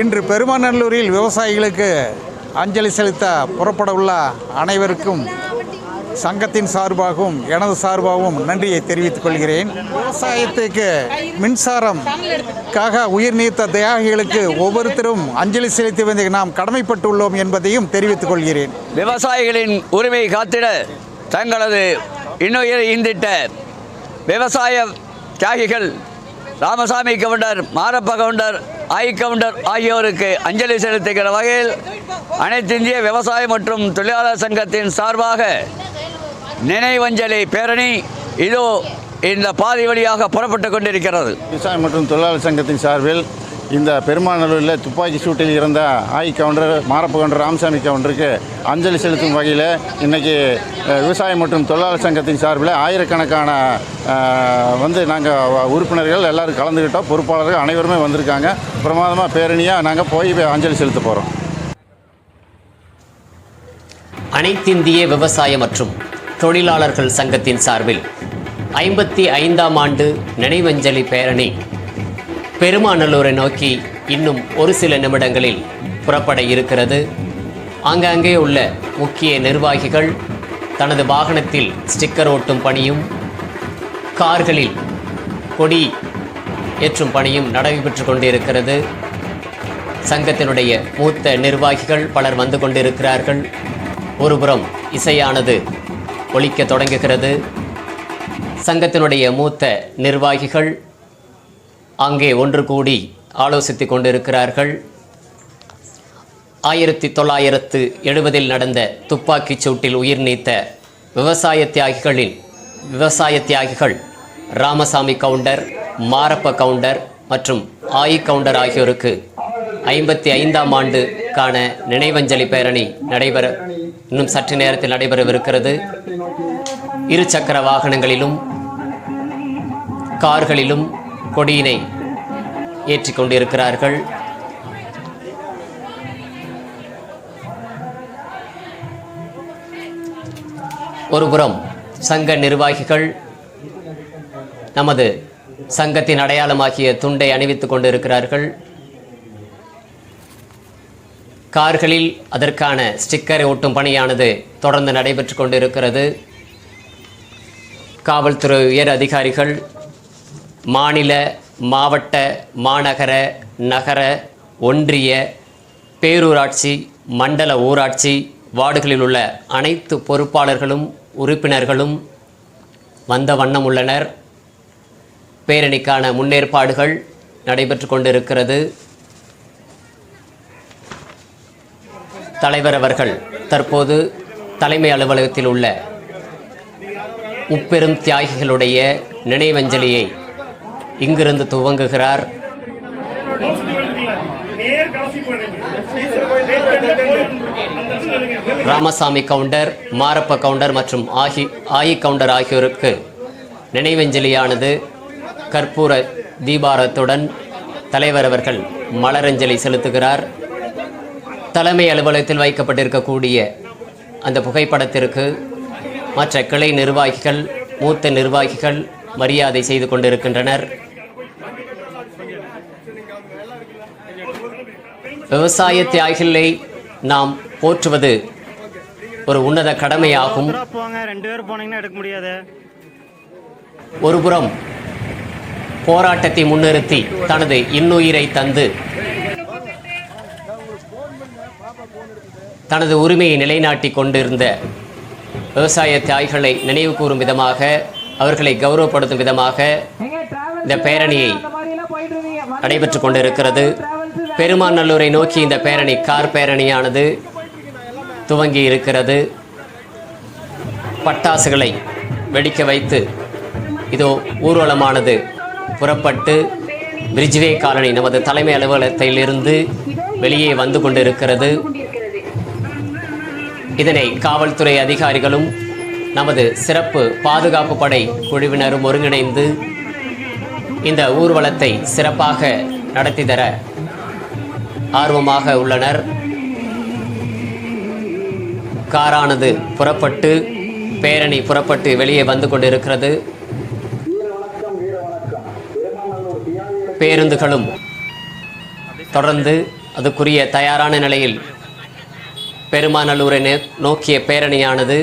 இன்று பெருமாநல்லூரில் விவசாயிகளுக்கு அஞ்சலி செலுத்த புறப்பட உள்ள அனைவருக்கும் சங்கத்தின் சார்பாகவும் எனது சார்பாகவும் நன்றியை தெரிவித்துக் கொள்கிறேன். விவசாயத்துக்கு மின்சாரம்காக உயிர் நீத்த தியாகிகளுக்கு ஒவ்வொருத்தரும் அஞ்சலி செலுத்துவதை நாம் கடமைப்பட்டுள்ளோம் என்பதையும் தெரிவித்துக் கொள்கிறேன். விவசாயிகளின் உரிமை காத்திட தங்களது இன்னுயிரை ஈந்திட்ட விவசாய தியாகிகள் ராமசாமி கவுண்டர் மாரப்ப கவுண்டர் ஆய் கவுண்டர் ஆகியோருக்கு அஞ்சலி செலுத்துகிற வகையில் அனைத்திந்திய விவசாய மற்றும் தொழிலாளர் சங்கத்தின் சார்பாக நினைவஞ்சலி பேரணி இதோ இந்த பாதி வழியாக புறப்பட்டு கொண்டிருக்கிறது. விவசாயம் மற்றும் தொழிலாளர் சங்கத்தின் சார்பில் இந்த பெருமாநல்லூரில் துப்பாக்கி சூட்டில் இருந்த ஆய் கவுண்டர் மாரப்பு கவுண்டர் ராமசாமி கவுண்டருக்கு அஞ்சலி செலுத்தும் வகையில் இன்றைக்கி விவசாயம் மற்றும் தொழிலாளர் சங்கத்தின் சார்பில் ஆயிரக்கணக்கான வந்து நாங்கள் உறுப்பினர்கள் எல்லோரும் கலந்துக்கிட்டோம். பொறுப்பாளர்கள் அனைவருமே வந்திருக்காங்க. பிரமாதமாக பேரணியாக நாங்கள் போய் அஞ்சலி செலுத்த போகிறோம் அனைத்திந்திய விவசாய மற்றும் தொழிலாளர்கள் சங்கத்தின் சார்பில் ஐம்பத்தி ஐந்தாம் ஆண்டு நினைவஞ்சலி பேரணி பெருமாநல்லூரை நோக்கி இன்னும் ஒரு சில நிமிடங்களில் புறப்பட இருக்கிறது. ஆங்காங்கே உள்ள முக்கிய நிர்வாகிகள் தனது வாகனத்தில் ஸ்டிக்கர் ஓட்டும் பணியும் கார்களில் கொடி ஏற்றும் பணியும் நடைபெற்று கொண்டிருக்கிறது. சங்கத்தினுடைய மூத்த நிர்வாகிகள் பலர் வந்து கொண்டிருக்கிறார்கள். ஒருபுறம் இசையானது ஒழிக்க தொடங்குகிறது. சங்கத்தினுடைய மூத்த நிர்வாகிகள் அங்கே ஒன்று கூடி ஆலோசித்து கொண்டிருக்கிறார்கள். ஆயிரத்தி தொள்ளாயிரத்து எழுபதில் நடந்த துப்பாக்கிச் சூட்டில் உயிர் நீத்த விவசாய தியாகிகளின் விவசாய தியாகிகள் ராமசாமி கவுண்டர் மாரப்ப கவுண்டர் மற்றும் ஆயி கவுண்டர் ஆகியோருக்கு ஐம்பத்தி ஐந்தாம் ஆண்டுக்கான நினைவஞ்சலி பேரணி நடைபெற இன்னும் சற்று நேரத்தில் நடைபெறவிருக்கிறது. இரு சக்கர வாகனங்களிலும் கார்களிலும் கொடியினை ஏற்றிக்கொண்டிருக்கிறார்கள். ஒருபுறம் சங்க நிர்வாகிகள் நமது சங்கத்தின் அடையாளமாகிய துண்டை அணிவித்துக் கொண்டிருக்கிறார்கள். கார்களில் அதற்கான ஸ்டிக்கரை ஒட்டும் பணியானது தொடர்ந்து நடைபெற்று கொண்டிருக்கிறது. காவல்துறை உயர் அதிகாரிகள் மாநில மாவட்ட மாநகர நகர ஒன்றிய பேரூராட்சி மண்டல ஊராட்சி வார்டுகளில் உள்ள அனைத்து பொறுப்பாளர்களும் உறுப்பினர்களும் வந்த வண்ணம் உள்ளனர். பேரணிக்கான முன்னேற்பாடுகள் நடைபெற்று கொண்டிருக்கிறது. தலைவர் அவர்கள் தற்போது தலைமை அலுவலகத்தில் உள்ள முப்பெரும் தியாகிகளுடைய நினைவஞ்சலியை இங்கிருந்து துவங்குகிறார். ராமசாமி கவுண்டர் மாரப்ப கவுண்டர் மற்றும் ஆகி ஆயி கவுண்டர் ஆகியோருக்கு நினைவஞ்சலியானது கற்பூர தீபாரத்துடன் தலைவர் அவர்கள் மலரஞ்சலி செலுத்துகிறார். தலைமை அலுவலகத்தில் வைக்கப்பட்டிருக்கக்கூடிய அந்த புகைப்படத்திற்கு மற்ற கிளை நிர்வாகிகள் மூத்த நிர்வாகிகள் மரியாதை செய்து கொண்டிருக்கின்றனர். விவசாய தியாகிகளை நாம் போற்றுவது ஒரு உன்னத கடமையாகும். ஒருபுறம் போராட்டத்தை முன்னிறுத்தி தனது இன்னுயிரை தந்து தனது உரிமையை நிலைநாட்டிக் கொண்டிருந்த விவசாய தியாகிகளை நினைவு கூறும் விதமாக அவர்களை கௌரவப்படுத்தும் விதமாக இந்த பேரணியை நடைபெற்று கொண்டிருக்கிறது. பெருமாநல்லூரை நோக்கி இந்த பேரணி கார் பேரணியானது துவங்கி இருக்கிறது. பட்டாசுகளை வெடிக்க வைத்து இதோ ஊர்வலமானது புறப்பட்டு பிரிஜ்வே காலனி நமது தலைமை அலுவலகத்திலிருந்து வெளியே வந்து கொண்டிருக்கிறது. இதனை காவல்துறை அதிகாரிகளும் நமது சிறப்பு பாதுகாப்பு படை குழுவினரும் ஒருங்கிணைந்து இந்த ஊர்வலத்தை சிறப்பாக நடத்தி தர ஆர்வமாக உள்ளனர். காரானது புறப்பட்டு பேரணி புறப்பட்டு வெளியே வந்து கொண்டிருக்கிறது. பேருந்துகளும் தொடர்ந்து அதுக்குரிய தயாரான நிலையில் பெருமாநல்லூரை நோக்கிய பேரணியானது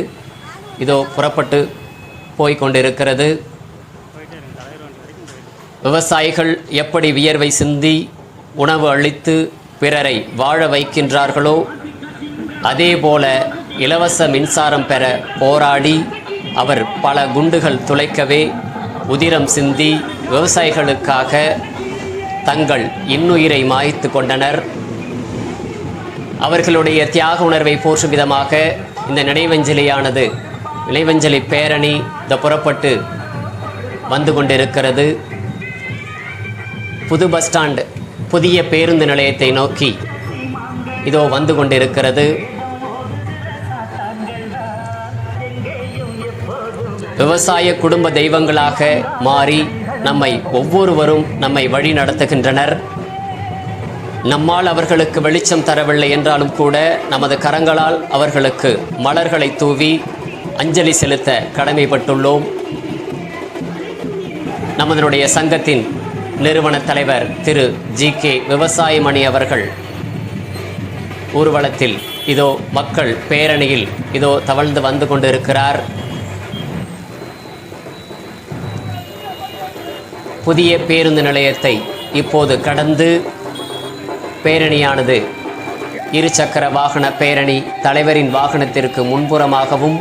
இதோ புறப்பட்டு போய்க் கொண்டிருக்கிறது. விவசாயிகள் எப்படி வியர்வை சிந்தி உணவு அளித்து பிறரை வாழ வைக்கின்றார்களோ? அதேபோல இலவச மின்சாரம் பெற போராடி அவர் பல குண்டுகள் துளைக்கவே உதிரம் சிந்தி விவசாயிகளுக்காக தங்கள் இன்னுயிரை மாய்த்து கொண்டனர். அவர்களுடைய தியாக உணர்வை போற்றும் விதமாக இந்த நினைவஞ்சலியானது நினைவஞ்சலி பேரணி இந்த புறப்பட்டு வந்து கொண்டிருக்கிறது. புது பஸ் ஸ்டாண்ட் புதிய பேருந்து நிலையத்தை நோக்கி இதோ வந்து கொண்டிருக்கிறது. விவசாய குடும்ப தெய்வங்களாக மாறி நம்மை ஒவ்வொருவரும் நம்மை வழி நடத்துகின்றனர். நம்மால் அவர்களுக்கு வெளிச்சம் தரவில்லை என்றாலும் கூட நமது கரங்களால் அவர்களுக்கு மலர்களை தூவி அஞ்சலி செலுத்த கடமைப்பட்டுள்ளோம். நமதனுடைய சங்கத்தின் நிறுவன தலைவர் திரு ஜி கே விவசாயமணி அவர்கள். ஊர்வலத்தில் இதோ மக்கள் பேரணியில் இதோ தவழ்ந்து வந்து கொண்டிருக்கிறார். புதிய பேருந்து நிலையத்தை இப்போது கடந்து பேரணியானது. இருசக்கர வாகன பேரணி தலைவரின் வாகனத்திற்கு முன்புறமாகவும்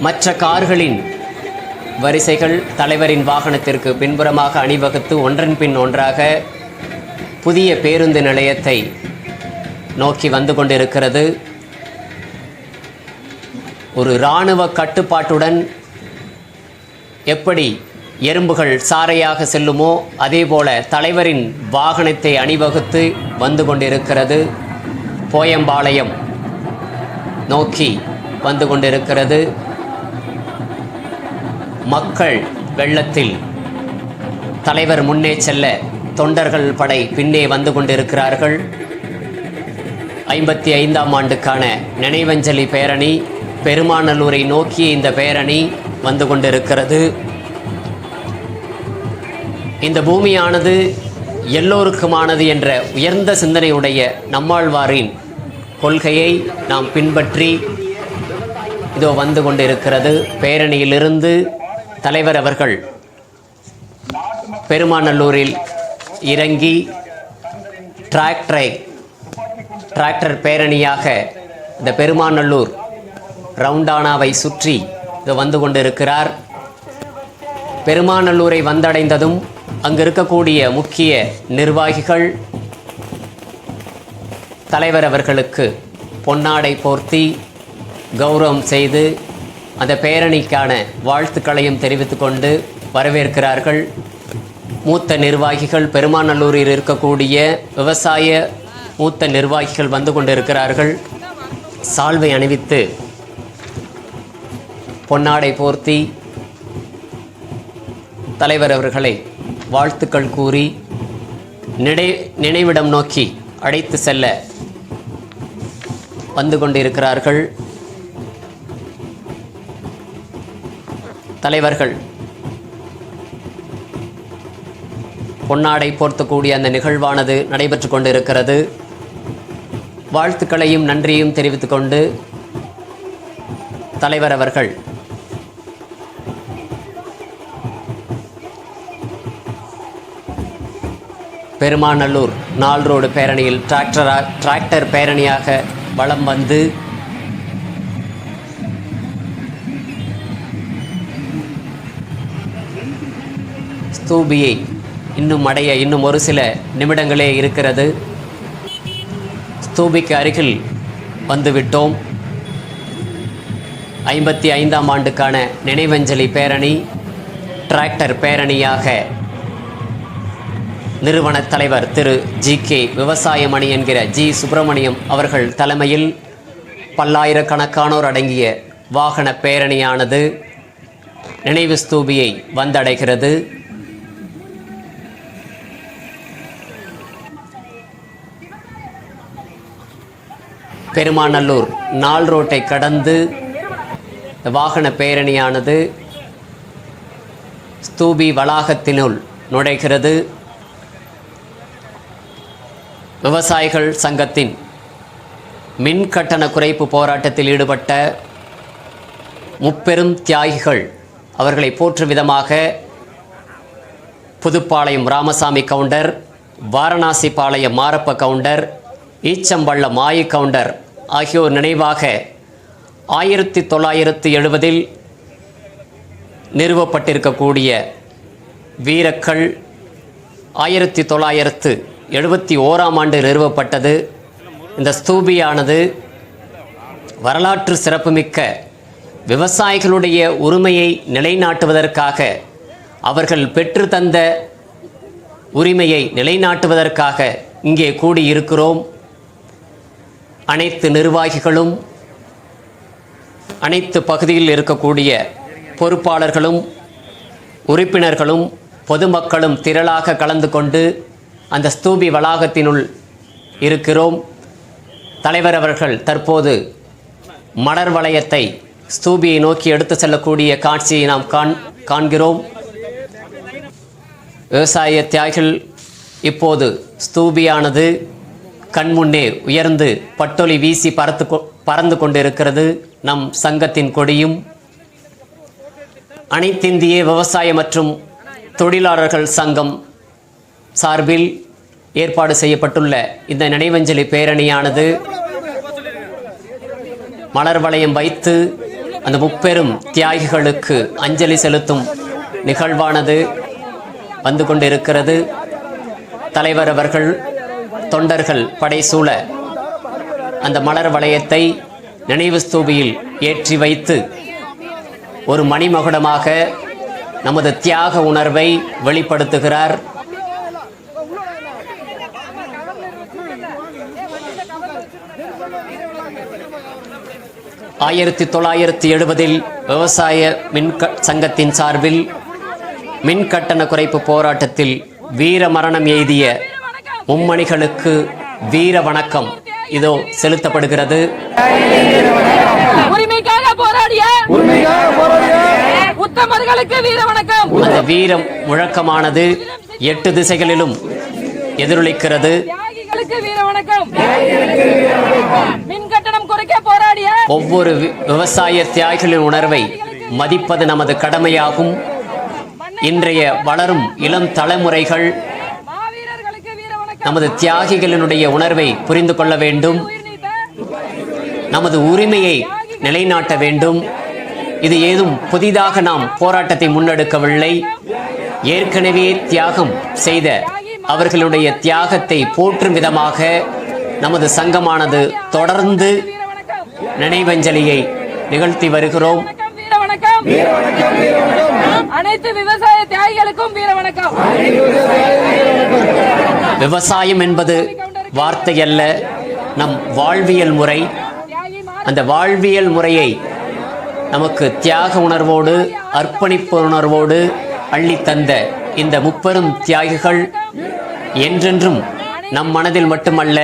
மற்ற கார்களின் வரிசைகள் தலைவரின் வாகனத்திற்கு பின்புறமாக அணிவகுத்து ஒன்றன் பின் ஒன்றாக புதிய பேருந்து நிலையத்தை நோக்கி வந்து கொண்டிருக்கிறது. ஒரு இராணுவ கட்டுப்பாட்டுடன் எப்படி எறும்புகள் சாரையாக செல்லுமோ அதேபோல தலைவரின் வாகனத்தை அணிவகுத்து வந்து கொண்டிருக்கிறது. போயம்பாளையம் நோக்கி வந்து கொண்டிருக்கிறது. மக்கள் வெள்ளத்தில். தலைவர் முன்னே செல்ல தொண்டர்கள் படை பின்னே வந்து கொண்டிருக்கிறார்கள். ஐம்பத்தி ஐந்தாம் ஆண்டுக்கான நினைவஞ்சலி பேரணி பெருமாநல்லூரை நோக்கிய இந்த பேரணி வந்து கொண்டிருக்கிறது. இந்த பூமியானது எல்லோருக்குமானது என்ற உயர்ந்த சிந்தனையுடைய நம்மாழ்வாரின் கொள்கையை நாம் பின்பற்றி இதோ வந்து கொண்டிருக்கிறது. பேரணியிலிருந்து தலைவர் அவர்கள் பெருமாநல்லூரில் இறங்கி டிராக்டரை டிராக்டர் பேரணியாக இந்த பெருமாநல்லூர் ரவுண்டானாவை சுற்றி இது வந்து கொண்டிருக்கிறார். பெருமாநல்லூரை வந்தடைந்ததும் அங்கு இருக்கக்கூடிய முக்கிய நிர்வாகிகள் தலைவர் அவர்களுக்கு பொன்னாடை போர்த்தி கௌரவம் செய்து அந்த பேரணிக்கான வாழ்த்துக்களையும் தெரிவித்துக்கொண்டு வரவேற்கிறார்கள். மூத்த நிர்வாகிகள் பெருமாநல்லூரில் இருக்கக்கூடிய விவசாய மூத்த நிர்வாகிகள் வந்து கொண்டிருக்கிறார்கள். சால்வை அணிவித்து பொன்னாடை போர்த்தி தலைவர் அவர்களை வாழ்த்துக்கள் கூறி நினை நினைவிடம் நோக்கி அழைத்து செல்ல வந்து கொண்டிருக்கிறார்கள். தலைவர்கள். பொன்னாடை போர்த்தக்கூடிய அந்த நிகழ்வானது நடைபெற்று கொண்டிருக்கிறது. வாழ்த்துக்களையும் நன்றியும் தெரிவித்துக் கொண்டு தலைவர் அவர்கள். பெருமாநல்லூர் நாள் ரோடு பேரணியில் டிராக்டரா டிராக்டர் பேரணியாக வலம் வந்து ஸ்தூபியை இன்னும் அடைய இன்னும் ஒரு சில நிமிடங்களே இருக்கிறது. ஸ்தூபிக்கு அருகில் வந்துவிட்டோம். ஐம்பத்தி ஐந்தாம் ஆண்டுக்கான நினைவஞ்சலி பேரணி டிராக்டர் பேரணியாக நிறுவன தலைவர் திரு ஜி கே விவசாயமணி என்கிற ஜி சுப்பிரமணியம் அவர்கள் தலைமையில் பல்லாயிரக்கணக்கானோர் அடங்கிய வாகன பேரணியானது நினைவு ஸ்தூபியை வந்தடைகிறது. பெருமாநல்லூர் நாள் ரோட்டை கடந்து வாகன பேரணியானது ஸ்தூபி வளாகத்தினுள் நுழைகிறது. விவசாயிகள் சங்கத்தின் மின் கட்டண குறைப்பு போராட்டத்தில் ஈடுபட்ட முப்பெரும் தியாகிகள் அவர்களை போற்றும் விதமாக புதுப்பாளையம் ராமசாமி கவுண்டர் வாரணாசி பாளையம் மாரப்ப கவுண்டர் ஈச்சம்பள்ள மாயி கவுண்டர் ஆகியோர் நினைவாக ஆயிரத்தி தொள்ளாயிரத்தி எழுபதில் நிறுவப்பட்டிருக்கக்கூடிய வீரக்கள் ஆயிரத்தி தொள்ளாயிரத்து எழுபத்தி ஓராம் ஆண்டு நிறுவப்பட்டது. இந்த ஸ்தூபியானது வரலாற்று சிறப்புமிக்க விவசாயிகளுடைய உரிமையை நிலைநாட்டுவதற்காக அவர்கள் பெற்று தந்த உரிமையை நிலைநாட்டுவதற்காக இங்கே கூடியிருக்கிறோம். அனைத்து நிர்வாகிகளும் அனைத்து பகுதியில் இருக்கக்கூடிய பொறுப்பாளர்களும் உறுப்பினர்களும் பொதுமக்களும் திரளாக கலந்து கொண்டு அந்த ஸ்தூபி வளாகத்தினுள் இருக்கிறோம். தலைவர் அவர்கள் தற்போது மலர் வளையத்தை ஸ்தூபியை நோக்கி எடுத்து செல்லக்கூடிய காட்சியை நாம் காண் காண்கிறோம். விவசாய தியாகிகள் இப்போது ஸ்தூபியானது கண்முன்னே உயர்ந்து பட்டொலி வீசி பறத்து கொ- பறந்து கொண்டிருக்கிறது நம் சங்கத்தின் கொடியும். அனைத்திந்திய விவசாய மற்றும் தொழிலாளர்கள் சங்கம் சார்பில் ஏற்பாடு செய்யப்பட்டுள்ள இந்த நினைவஞ்சலி பேரணியானது மலர் வளையம் வைத்து அந்த முப்பெரும் தியாகிகளுக்கு அஞ்சலி செலுத்தும் நிகழ்வானது வந்து கொண்டிருக்கிறது. தலைவர் அவர்கள் தொண்டர்கள் படைசூழ அந்த மலர் வளையத்தை நினைவு ஸ்தூபியில் ஏற்றி வைத்து ஒரு மணிமகுடமாக நமது தியாக உணர்வை வெளிப்படுத்துகிறார். ஆயிரத்தி தொள்ளாயிரத்தி எழுபதில் விவசாய மின் க- சங்கத்தின் சார்பில் மின் கட்டண குறைப்பு போராட்டத்தில் வீர மரணம் எய்திய மும்மணிகளுக்கு வீர வணக்கம். இதோ செலுத்தப்படுகிறது. உரிமைக்காக போராடிய உத்தமர்களுக்கு வீர வணக்கம். அந்த வீர முழக்கமானது எட்டு திசைகளிலும் எதிரொலிக்கிறது. ஒவ்வொரு வி- விவசாய தியாகிகளின் உணர்வை மதிப்பது நமது கடமையாகும். இன்றைய வளரும் இளம் தலைமுறைகள் நமது தியாகிகளினுடைய உணர்வை புரிந்து கொள்ள வேண்டும். நமது உரிமையை நிலைநாட்ட வேண்டும். இது ஏதும் புதிதாக நாம் போராட்டத்தை முன்னெடுக்கவில்லை. ஏற்கனவே தியாகம் செய்த அவர்களுடைய தியாகத்தை போற்றும் விதமாக நமது சங்கமானது தொடர்ந்து நினைவஞ்சலியை நிகழ்த்தி வருகிறோம். வணக்கம் வீர வணக்கம் அனைத்து விவசாய தியாகிகளுக்கும் வீர வணக்கம் விவசாயம் என்பது வார்த்தை அல்ல நம் வாழ்வியல் முறை. அந்த வாழ்வியல் முறையை நமக்கு தியாக உணர்வோடு அர்ப்பணிப்பு உணர்வோடு அள்ளித் தந்த இந்த முப்பெரும் தியாகிகள் என்றென்றும் நம் மனதில் மட்டுமல்ல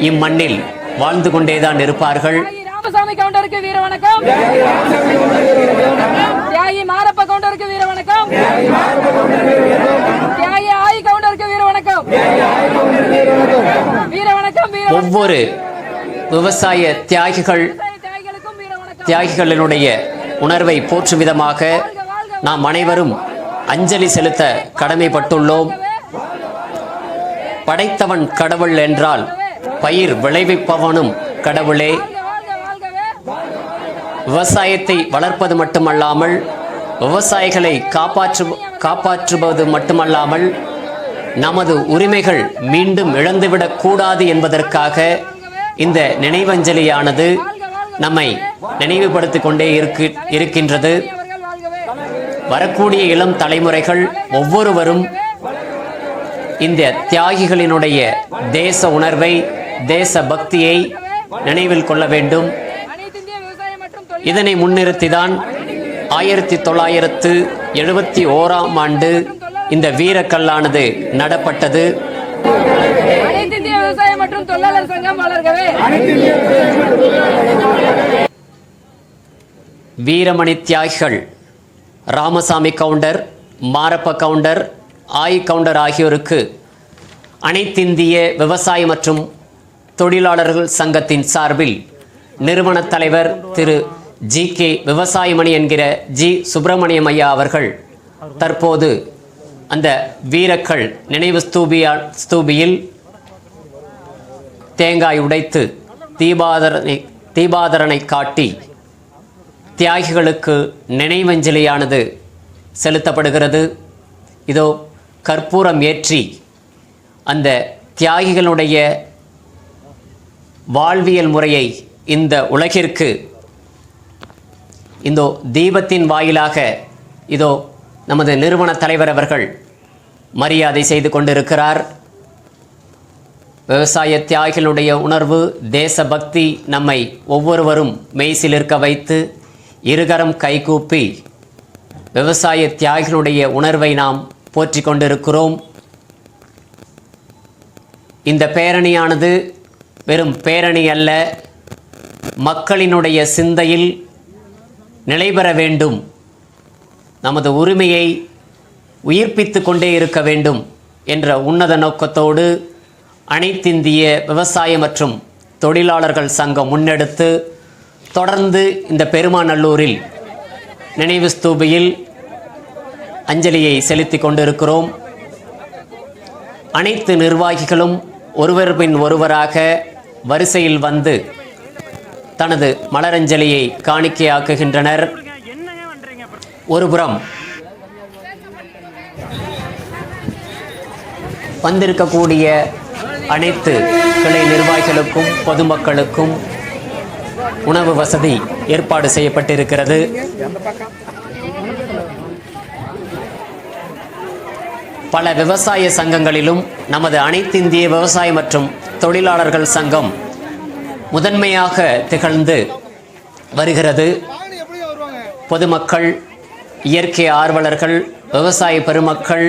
இம்மண்ணில் வாழ்ந்து கொண்டேதான் இருப்பார்கள். ராமசாமி கவுண்டருக்கு வீர வணக்கம் தியாகி மாரப்ப கவுண்டருக்கு வீர வணக்கம் தியாகி ஆயி கவுண்டருக்கு வீர வணக்கம் வீர வணக்கம் வீர வணக்கம் ஒவ்வொரு விவசாய தியாகிகள் தியாகிகளினுடைய உணர்வை போற்றும் விதமாக நாம் அனைவரும் அஞ்சலி செலுத்த கடமைப்பட்டுள்ளோம். படைத்தவன் கடவுள் என்றால் பயிர் விளைவிப்பவனும் கடவுளே. விவசாயத்தை வளர்ப்பது மட்டுமல்லாமல் விவசாயிகளை காப்பாற்று காப்பாற்றுவது மட்டுமல்லாமல் நமது உரிமைகள் மீண்டும் இழந்துவிடக் கூடாது என்பதற்காக இந்த நினைவஞ்சலியானது நம்மை நினைவுபடுத்திக் கொண்டே இருக்கு இருக்கின்றது. வரக்கூடிய இளம் தலைமுறைகள் ஒவ்வொருவரும் இந்த தியாகிகளினுடைய தேச உணர்வை தேச பக்தியை நினைவில் கொள்ள வேண்டும். இதனை முன்னிறுத்திதான் ஆயிரத்தி தொள்ளாயிரத்து எழுபத்தி ஓராம் ஆண்டு இந்த வீரக்கல்லானது நடப்பட்டது. அனைத்து இந்திய விவசாயம் மற்றும் தொழிலாளர் சங்கம் வளர்கவே. வீரமணி தியாகிகள் ராமசாமி கவுண்டர் மாரப்ப கவுண்டர் ஆய் கவுண்டர் ஆகியோருக்கு அனைத்திந்திய விவசாய மற்றும் தொழிலாளர்கள் சங்கத்தின் சார்பில் நிறுவன தலைவர் திரு ஜி கே விவசாயமணி என்கிற ஜி சுப்பிரமணியம் ஐயா அவர்கள் தற்போது அந்த வீரக்கள் நினைவு ஸ்தூபியா ஸ்தூபியில் தேங்காய் உடைத்து தீபாதரனை தீபாதரனை காட்டி தியாகிகளுக்கு நினைவஞ்சலியானது செலுத்தப்படுகிறது. இதோ கற்பூரம் ஏற்றி அந்த தியாகிகளுடைய வாழ்வியல் முறையை இந்த உலகிற்கு இந்த தீபத்தின் வாயிலாக இதோ நமது நிறுவன தலைவர் அவர்கள் மரியாதை செய்து கொண்டிருக்கிறார். விவசாய தியாகிகளுடைய உணர்வு தேசபக்தி நம்மை ஒவ்வொருவரும் மெய்சிலிருக்க வைத்து இருகரம் கைகூப்பி விவசாய தியாகிகளுடைய உணர்வை நாம் போற்றிக் கொண்டிருக்கிறோம். இந்த பேரணியானது வெறும் பேரணி அல்ல மக்களினுடைய சிந்தையில் நிலைபெற வேண்டும். நமது உரிமையை உயிர்ப்பித்து கொண்டே இருக்க வேண்டும் என்ற உன்னத நோக்கத்தோடு அனைத்திந்திய விவசாய மற்றும் தொழிலாளர்கள் சங்கம் முன்னெடுத்து தொடர்ந்து இந்த பெருமாநல்லூரில் நினைவு ஸ்தூபியில் அஞ்சலியை செலுத்தி கொண்டிருக்கிறோம். அனைத்து நிர்வாகிகளும் ஒருவர் பின் ஒருவராக வரிசையில் வந்து தனது மலரஞ்சலியை காணிக்கையாக்குகின்றனர். ஒருபுறம் வந்திருக்கக்கூடிய அனைத்து கிளை நிர்வாகிகளுக்கும் பொதுமக்களுக்கும் உணவு வசதி ஏற்பாடு செய்யப்பட்டிருக்கிறது. பல விவசாய சங்கங்களிலும் நமது அனைத்திந்திய விவசாய மற்றும் தொழிலாளர்கள் சங்கம் முதன்மையாக திகழ்ந்து வருகிறது. பொதுமக்கள் இயற்கை ஆர்வலர்கள் விவசாய பெருமக்கள்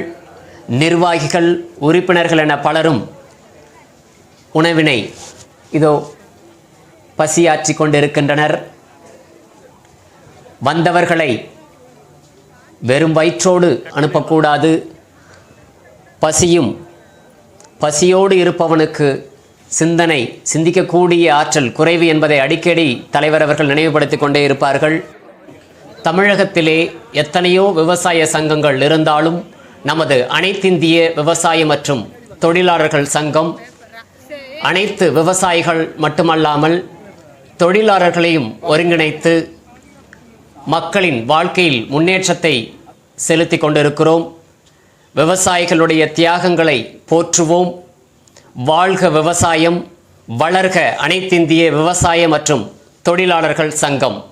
நிர்வாகிகள் உறுப்பினர்கள் என பலரும் உணவினை இதோ பசியாற்றி கொண்டிருக்கின்றனர். வந்தவர்களை வெறும் வயிற்றோடு அனுப்பக்கூடாது. பசியும் பசியோடு இருப்பவனுக்கு சிந்தனை சிந்திக்கக்கூடிய ஆற்றல் குறைவு என்பதை அடிக்கடி தலைவர் அவர்கள் நினைவுபடுத்திக் கொண்டே இருப்பார்கள். தமிழகத்திலே எத்தனையோ விவசாய சங்கங்கள் இருந்தாலும் நமது அனைத்திந்திய விவசாய மற்றும் தொழிலாளர்கள் சங்கம் அனைத்து விவசாயிகள் மட்டுமல்லாமல் தொழிலாளர்களையும் ஒருங்கிணைத்து மக்களின் வாழ்க்கையில் முன்னேற்றத்தை செலுத்தி கொண்டிருக்கிறோம். விவசாயிகளுடைய தியாகங்களை போற்றுவோம். வாழ்க விவசாயம் வளர்க அனைத்திந்திய விவசாய மற்றும் தொழிலாளர்கள் சங்கம்.